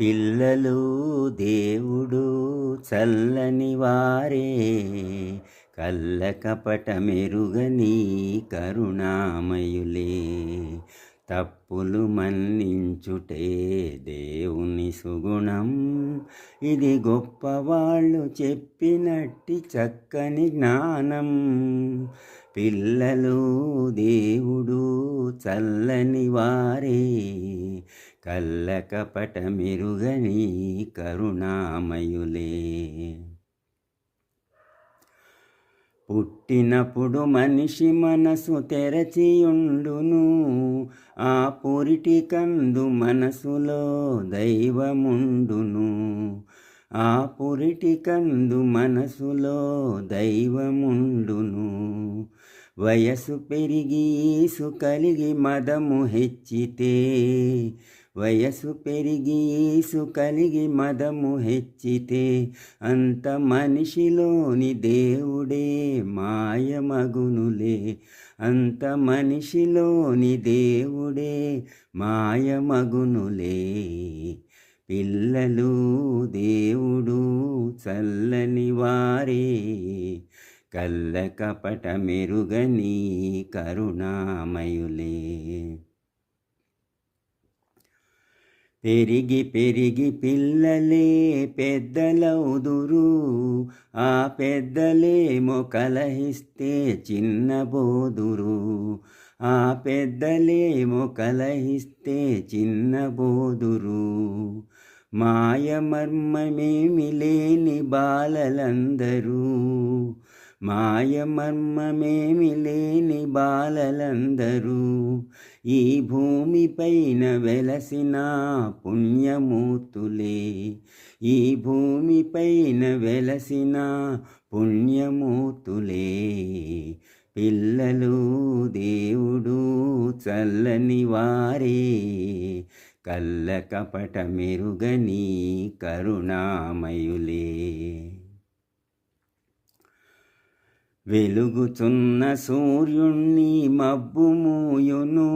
పిల్లలు దేవుడు చల్లని వారే. కల్లకపట మెరుగని కరుణామయులే. తప్పులు మన్నించుటే దేవుని సుగుణం. ఇది గొప్పవాళ్ళు చెప్పినట్టి చక్కని జ్ఞానం. పిల్లలు దేవుడు చల్లని వారే. కల్లకపట మెరుగని కరుణామయులే. పుట్టినప్పుడు మనిషి మనసు తెరచియుండును ఆ పురిటి కందు మనసులో దైవముండును. ఆ పురిటి కందు మనసులో దైవముండును. వయసు పెరిగి ఈసు కలిగి మదము హెచ్చితే వయసు పెరిగి ఈసు కలిగి మదము హెచ్చితే అంత మనిషిలోని దేవుడే మాయమగునులే. అంత మనిషిలోని దేవుడే మాయమగునులే. పిల్లలు దేవుడు చల్లని వారే. కల్ల కపట మెరుగని కరుణామయులే. పెరిగి పెరిగి పిల్లలే పెద్దలవుదురు ఆ పెద్దలేమో కలహిస్తే చిన్నబోదురు. ఆ పెద్దలేమో కలహిస్తే చిన్నబోదురు. మాయమర్మమేమి లేని బాలలందరూ మాయమర్మమేమి లేని బాలలందరూ ఈ భూమిపైన వెలసిన పుణ్యమూర్తులే. ఈ భూమిపైన వెలసిన పుణ్యమూర్తులే. పిల్లలు దేవుడు చల్లని వారే. కళ్ళ కపట మెరుగని కరుణామయులే. వెలుగుచున్న సూర్యుణ్ణి మబ్బు మూయును.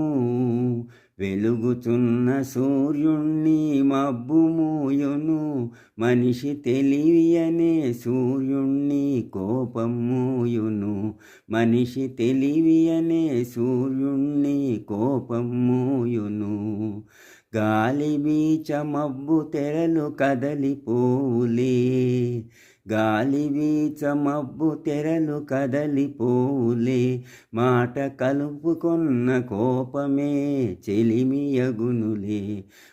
వెలుగుచున్న సూర్యుణ్ణి మబ్బు మూయును. మనిషి తెలివియనే సూర్యుణ్ణి కోపం మూయును. మనిషి తెలివియనే సూర్యుణ్ణి కోపం మూయును. గాలి బీచ మబ్బు తెరలు కదలిపోవులే. గాలి వీచ మబ్బు తెరలు కదలిపోలే మాట కలుపుకొన్న కోపమే చెలిమియగునులే.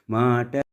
మాట